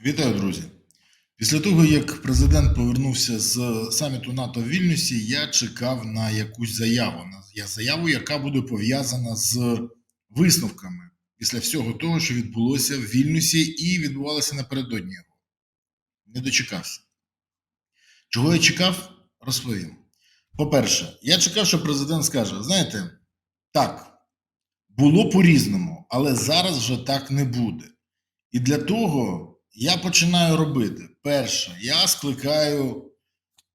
Вітаю, друзі! Після того, як президент повернувся з саміту НАТО в Вільнюсі, я чекав на якусь заяву. На заяву, яка буде пов'язана з висновками після всього того, що відбулося в Вільнюсі і відбувалося напередодні його. Не дочекався. Чого я чекав, розповім. По-перше, я чекав, що президент скаже: знаєте, так, було по-різному, але зараз вже так не буде. І для того я починаю робити. Перше, я скликаю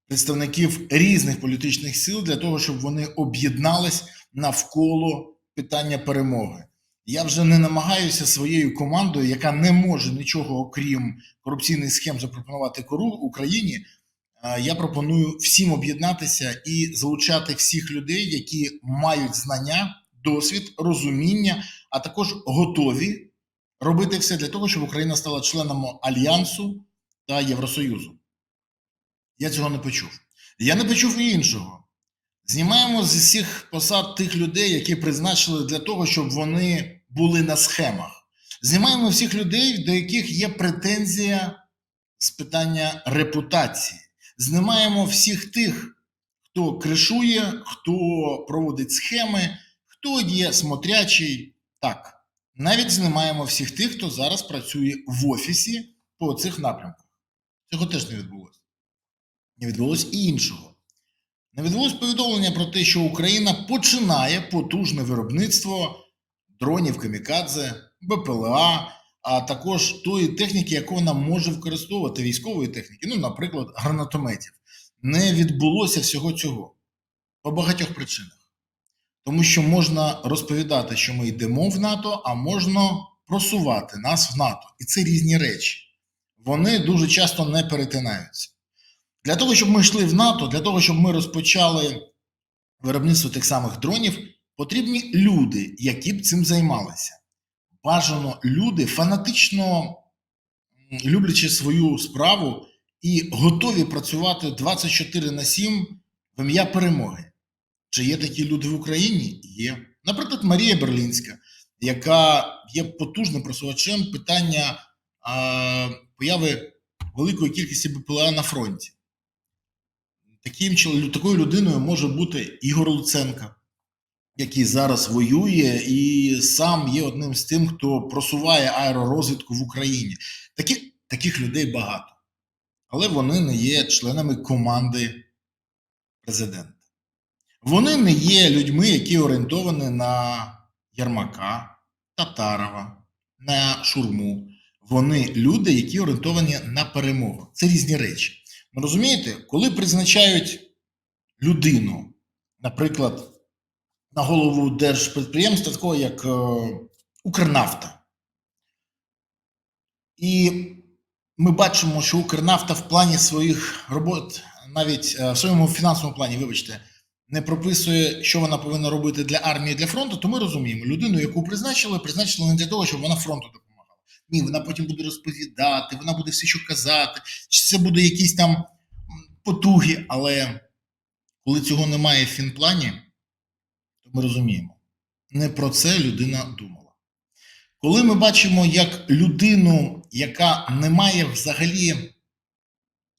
представників різних політичних сил для того, щоб вони об'єднались навколо питання перемоги. Я вже не намагаюся своєю командою, яка не може нічого окрім корупційних схем запропонувати кору Україні. Я пропоную всім об'єднатися і залучати всіх людей, які мають знання, досвід, розуміння, а також готові робити все для того, щоб Україна стала членом Альянсу та Євросоюзу. Я цього не почув. Я не почув і іншого. Знімаємо з усіх посад тих людей, які призначили для того, щоб вони були на схемах. Знімаємо всіх людей, до яких є претензія з питання репутації. Знімаємо всіх тих, хто кришує, хто проводить схеми, хто є смотрячий. Так, навіть знімаємо всіх тих, хто зараз працює в офісі по цих напрямках. Цього теж не відбулося. Не відбулося і іншого. Не відбулося повідомлення про те, що Україна починає потужне виробництво дронів камікадзе, БПЛА, а також тої техніки, яку вона може використовувати, військової техніки, ну, наприклад, гранатометів. Не відбулося всього цього по багатьох причинах. Тому що можна розповідати, що ми йдемо в НАТО, а можна просувати нас в НАТО. І це різні речі. Вони дуже часто не перетинаються. Для того, щоб ми йшли в НАТО, для того, щоб ми розпочали виробництво тих самих дронів, потрібні люди, які б цим займалися. Бажано люди, фанатично люблячи свою справу і готові працювати 24 на 7 в ім'я перемоги. Чи є такі люди в Україні? Є. Наприклад, Марія Берлінська, яка є потужним просувачем питання а, появи великої кількості БПЛА на фронті. Таким, такою людиною може бути Ігор Луценко, який зараз воює і сам є одним з тим, хто просуває аеророзвідку в Україні. Такі, таких людей багато. Але вони не є членами команди президента. Вони не є людьми, які орієнтовані на Ярмака, Татарова, на Шурму. Вони люди, які орієнтовані на перемогу. Це різні речі. Ви розумієте, коли призначають людину, наприклад, на голову держпідприємства, такого як е, Укрнафта, і ми бачимо, що Укрнафта в плані своїх робот, навіть е, в своєму фінансовому плані, вибачте, не прописує, що вона повинна робити для армії, для фронту, то ми розуміємо, людину, яку призначили, призначили не для того, щоб вона фронту допомагала. Ні, вона потім буде розповідати, вона буде все що казати, чи це буде якісь там потуги, але коли цього немає в фінплані, то ми розуміємо, не про це людина думала. Коли ми бачимо як людину, яка не має взагалі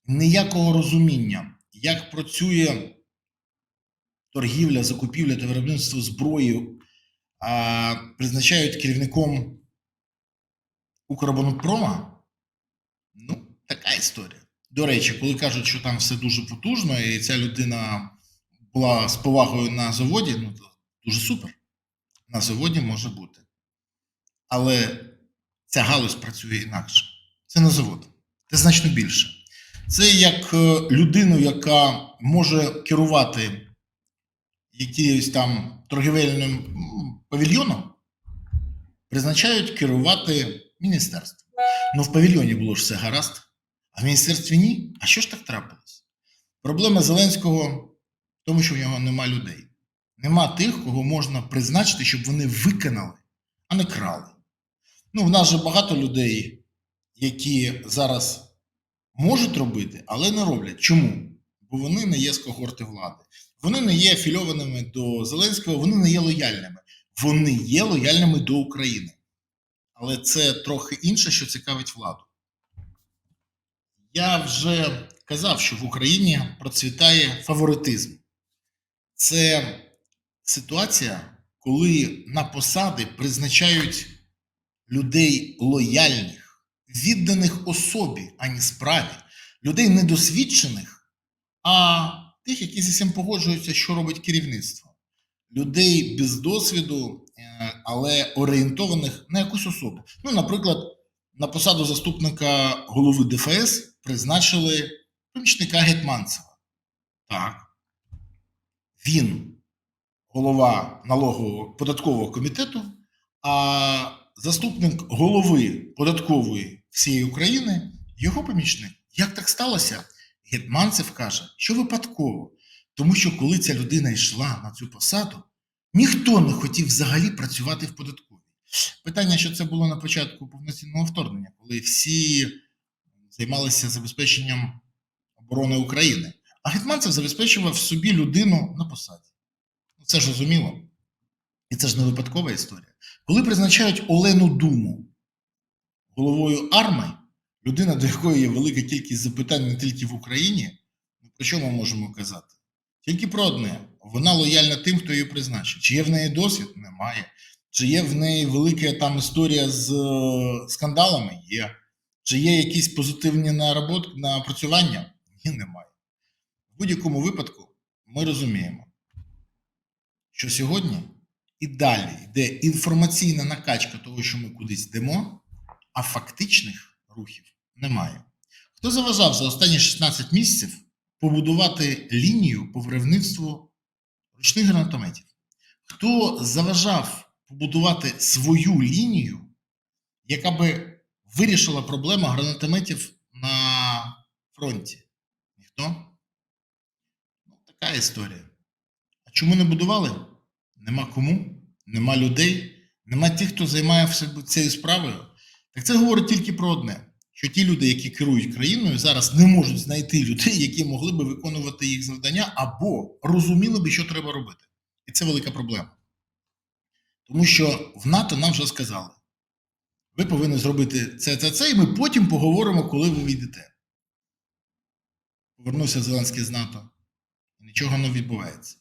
ніякого розуміння, як працює торгівля, закупівля та виробництво зброї, а призначають керівником Укроборонпрома, ну, така історія. До речі, коли кажуть, що там все дуже потужно, і ця людина була з повагою на заводі, ну то дуже супер. На заводі може бути. Але ця галузь працює інакше. Це не завод, це значно більше. Це як е, людину, яка може керувати якимось там торгівельним павільйоном, призначають керувати міністерством. Ну, в павільйоні було ж все гаразд, а в міністерстві ні. А що ж так трапилось? Проблема Зеленського в тому, що в нього нема людей. Нема тих, кого можна призначити, щоб вони виконали, а не крали. Ну, в нас же багато людей, які зараз можуть робити, але не роблять. Чому? Бо вони не є з когорти влади. Вони не є афільованими до Зеленського, вони не є лояльними. Вони є лояльними до України. Але це трохи інше, що цікавить владу. Я вже казав, що в Україні процвітає фаворитизм. Це ситуація, коли на посади призначають людей лояльних, відданих особі, а не справі, людей недосвідчених, а тих, які зі всім погоджуються, що робить керівництво, людей без досвіду, е, але орієнтованих на якусь особу. Ну, наприклад, на посаду заступника голови ДФС призначили помічника Гетманцева. Так. Він голова налогового податкового комітету, а заступник голови податкової всієї України його помічник. Як так сталося? Гетманцев каже, що випадково. Тому що коли ця людина йшла на цю посаду, ніхто не хотів взагалі працювати в податковій. Питання, що це було на початку повноцінного вторгнення, коли всі займалися забезпеченням оборони України. А Гетманцев забезпечував собі людину на посаді. Ну, Це ж розуміло. І це ж не випадкова історія. Коли призначають Олену Думу головою армії, людина, до якої є велика кількість запитань не тільки в Україні, ну, про що ми можемо казати? Тільки про одне: вона лояльна тим, хто її призначив. Чи є в неї досвід? Немає. Чи є в неї велика там історія з е, скандалами? Є. Чи є якісь позитивні наработ- напрацювання? Ні, немає. В будь-якому випадку ми розуміємо, що сьогодні і далі йде інформаційна накачка того, що ми кудись йдемо, а фактичних рухів немає. Хто заважав за останні 16 місяців побудувати лінію по виробництву ручних гранатометів? Хто заважав побудувати свою лінію, яка би вирішила проблему гранатометів на фронті? Ніхто? Ну, така історія. А чому не будували? Нема кому, нема людей, нема тих, хто займає цією справою. Так це говорить тільки про одне: що ті люди, які керують країною, зараз не можуть знайти людей, які могли би виконувати їх завдання, або розуміли би, що треба робити. І це велика проблема. Тому що в НАТО нам вже сказали: ви повинні зробити це, це, це, і ми потім поговоримо, коли ви війдете. Повернувся Зеленський з НАТО, нічого не відбувається.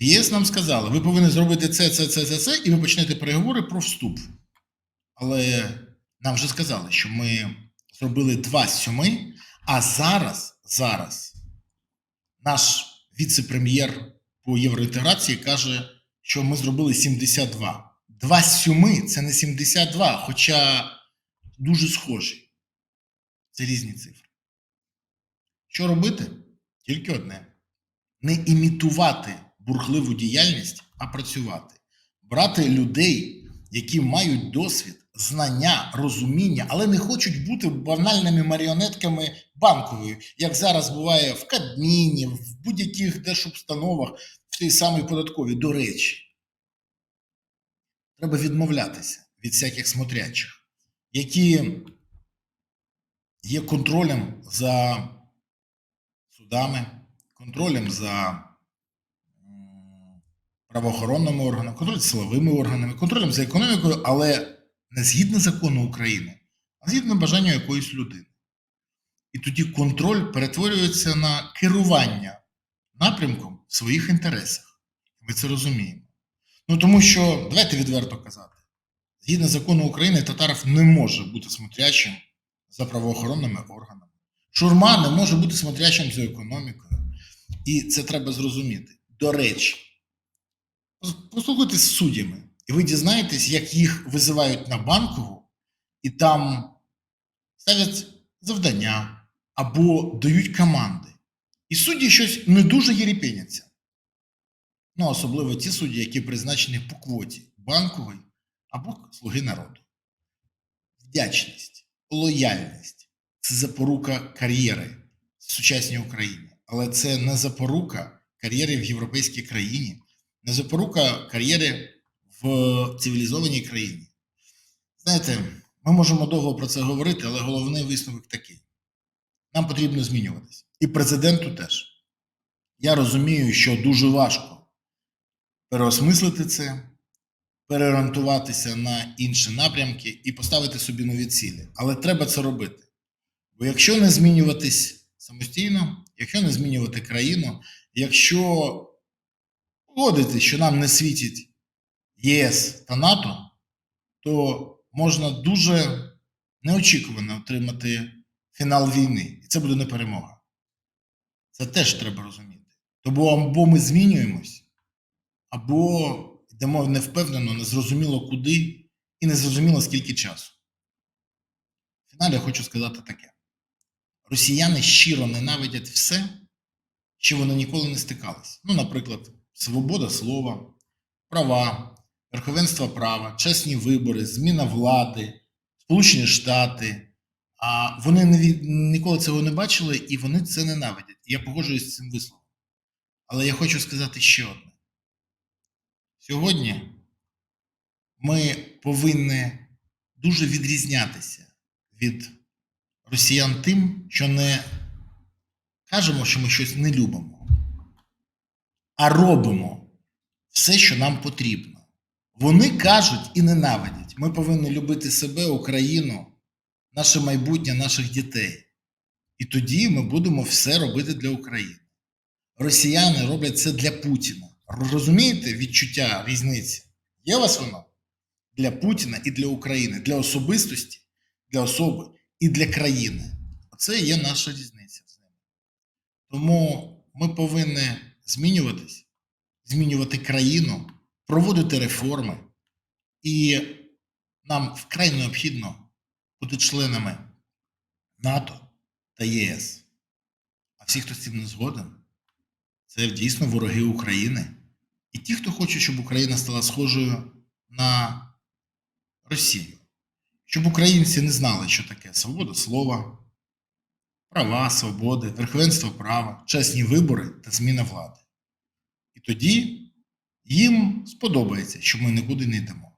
В ЄС нам сказали, ви повинні зробити це, це, це, це, це, і ви почнете переговори про вступ. Але нам вже сказали, що ми зробили два сьоми, а зараз, зараз наш віце-прем'єр по євроінтеграції каже, що ми зробили 72. Два сьоми це не 72, хоча дуже схожі. Це різні цифри. Що робити? Тільки одне: не імітувати бурхливу діяльність, а працювати. Брати людей, які мають досвід, знання, розуміння, але не хочуть бути банальними маріонетками банкової, як зараз буває в Кадміні, в будь-яких держустановах, в тій самій податковій. До речі, треба відмовлятися від всяких смотрячих, які є контролем за судами, контролем за правоохоронними органами, контролем за силовими органами, контролем за економікою, але не згідно закону України, а згідно бажання якоїсь людини. І тоді контроль перетворюється на керування напрямком в своїх інтересах. Ми це розуміємо. Ну тому що, давайте відверто казати, згідно закону України, Татаров не може бути смотрячим за правоохоронними органами. Шурма не може бути смотрячим за економікою. І це треба зрозуміти. До речі, послухайтесь з суддями, і ви дізнаєтесь, як їх визивають на банкову, і там ставлять завдання або дають команди. І судді щось не дуже єрепеняться. Ну, особливо ті судді, які призначені по квоті банкової або слуги народу. Вдячність, лояльність це запорука кар'єри в сучасній Україні. Але це не запорука кар'єри в європейській країні, не запорука кар'єри в цивілізованій країні. Знаєте, ми можемо довго про це говорити, але головний висновок такий: нам потрібно змінюватися. І президенту теж. Я розумію, що дуже важко переосмислити це, переорієнтуватися на інші напрямки і поставити собі нові цілі. Але треба це робити. Бо якщо не змінюватись самостійно, якщо не змінювати країну, якщо погодити, що нам не світить ЄС та НАТО, то можна дуже неочікувано отримати фінал війни. І це буде не перемога. Це теж треба розуміти. Тому або ми змінюємось, або йдемо невпевнено, незрозуміло куди і незрозуміло скільки часу. В фіналі я хочу сказати таке: росіяни щиро ненавидять все, що вони ніколи не стикалися. Ну, наприклад, свобода слова, права, верховенство права, чесні вибори, зміна влади, Сполучені Штати. А вони не ніколи цього не бачили і вони це ненавидять. Я погоджуюсь з цим висловом. Але я хочу сказати ще одне. Сьогодні ми повинні дуже відрізнятися від росіян тим, що не кажемо, що ми щось не любимо, а робимо все, що нам потрібно. Вони кажуть і ненавидять. Ми повинні любити себе, Україну, наше майбутнє, наших дітей. І тоді ми будемо все робити для України. Росіяни роблять це для Путіна. Розумієте відчуття різниці? Є у вас воно? Для Путіна і для України, для особистості, для особи і для країни. Оце є наша різниця з ними. Тому ми повинні змінюватись, змінювати країну, проводити реформи. І нам вкрай необхідно бути членами НАТО та ЄС. А всі, хто з цим не згоден, це дійсно вороги України. І ті, хто хоче, щоб Україна стала схожою на Росію, щоб українці не знали, що таке свобода слова, права, свободи, верховенство права, чесні вибори та зміна влади. І тоді їм сподобається, що ми нікуди не йдемо.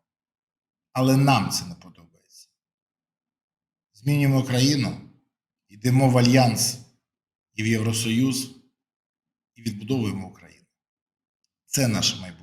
Але нам це не подобається. Змінюємо країну, йдемо в Альянс і в Євросоюз і відбудовуємо Україну. Це наше майбутнє.